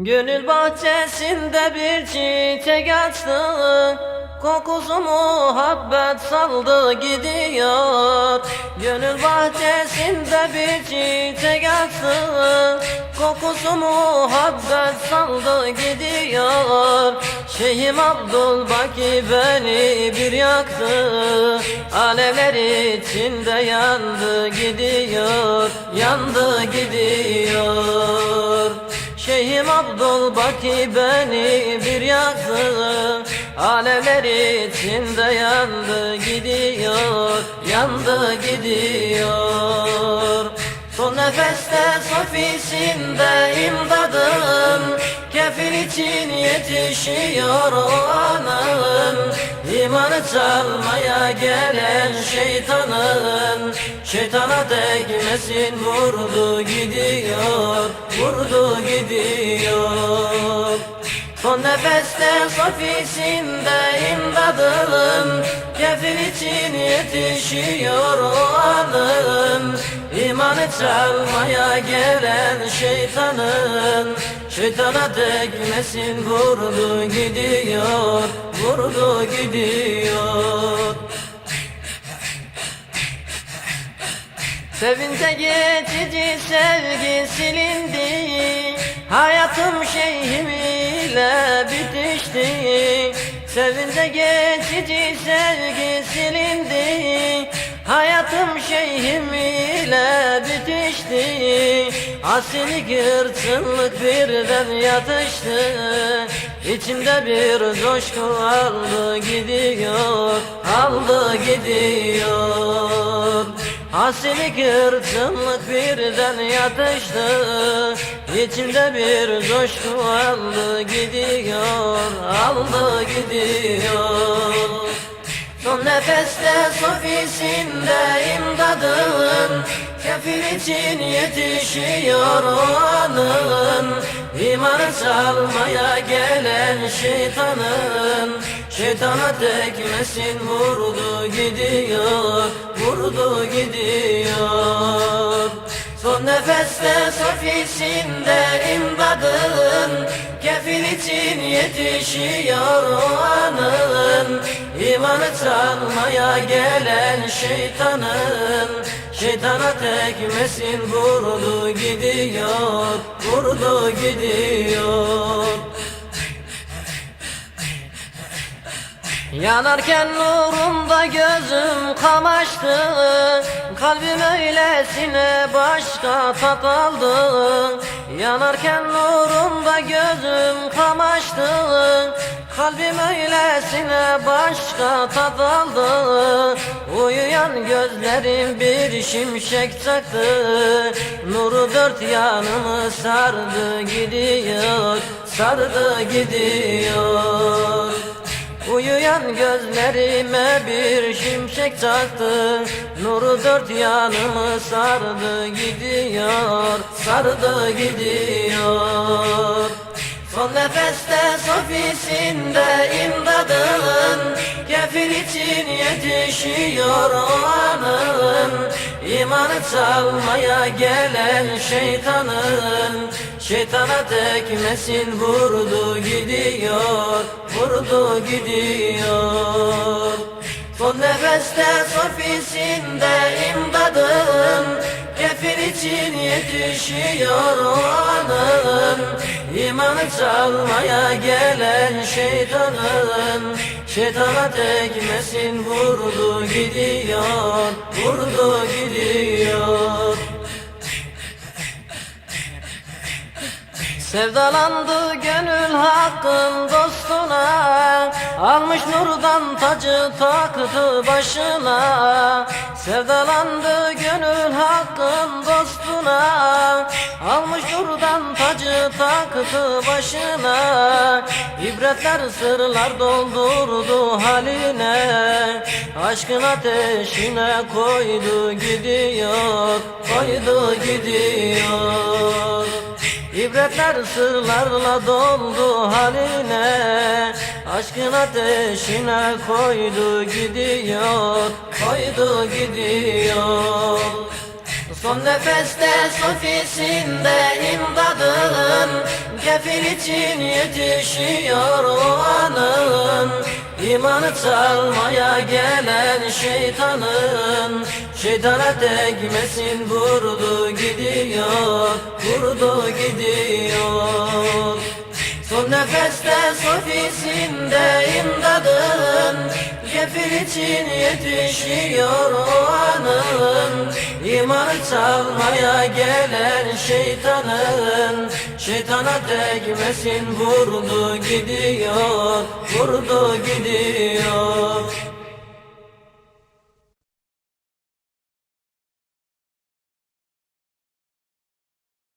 Gönül bahçesinde bir çiçek açtı. Kokusu muhabbet saldı gidiyor. Gönül bahçesinde bir çiçek açtı. Kokusu muhabbet saldı gidiyor. Şeyhim Abdülbaki beni bir yaktı. Alevler içinde yandı gidiyor. Yandı gidiyor Şeyhim Abdülbaki beni bir yaktı Alevler içinde yandı gidiyor Yandı gidiyor Son nefeste sofisinde imdadım. Kefil için yetişiyor o anın. İmanı çalmaya gelen şeytanın. Şeytana değmesin vurdu gidiyor Vurdu gidiyor Son nefeste sofisinde imdadım Kefil için yetişiyor o anın İmanı çalmaya gelen şeytanın. Şeytana değmesin vurdu gidiyor Vurdu gidiyor. Sevince geçici sevgi silindi Hayatım şeyhim ile bitişti. Sevince geçici sevgi silindi. Hayatım şeyhim ile bitişti. Asilik hırçınlık birden yatıştı. İçimde bir coşku aldı gidiyor Aldı gidiyor. Asilik hırçınlık birden yatıştı İçimde bir coşku aldı gidiyor Aldı gidiyor. Son nefeste sofisinde imdadın Kefil için yetişiyor o anın. İmanı çalmaya gelen şeytanın Şeytana tekmesin vurdu gidiyor Vurdu gidiyor Son nefeste sofisinde imdadın Kefil için yetişiyor o anın. İmanı çalmaya gelen şeytanın Şeytana tekmesin vurdu gidiyor Vurdu gidiyor Yanarken nurumda gözüm kamaştı. Kalbim öylesine başka tat aldı. Yanarken nurumda gözüm kamaştı. Kalbim öylesine başka tat aldı. Uyuyan gözlerim bir şimşek çaktı. Nuru dört yanımı sardı gidiyor Sardı gidiyor Uyuyan gözlerime bir şimşek çaktı. Nuru dört yanımı sardı gidiyor Sardı gidiyor. Son nefeste sofisinde imdadın Kefil için yetişiyor o anın. İmanı çalmaya gelen şeytanın Şeytana tekmesin vurdu gidiyor Vurdu gidiyor. Son nefeste sofisinde imdadın Kefil için yetişiyor o anın. İmanı çalmaya gelen şeytanın Şeytana tekmesin vurdu gidiyor Vurdu gidiyor Sevdalandı gönül hakkın dostuna Almış nurdan tacı taktı başına. Sevdalandı gönül hakkın dostuna Almış nurdan tacı taktı başına. İbretler sırlar doldurdu haline Aşkın ateşine koydu gidiyor Koydu gidiyor İbretler sırlarla doldu haline. Aşkın ateşine koydu gidiyor Koydu gidiyor. Son nefeste sofisinde imdadın Kefil için yetişiyor o anın. İmanı çalmaya gelen şeytanın Şeytana tekmesin vurdu gidiyor Vurdu gidiyor. Son nefeste sofisinde imdadın Kefil için yetişiyor o anın. İmanı çalmaya gelen şeytanın Şeytana tekmesin vurdu gidiyor Vurdu gidiyor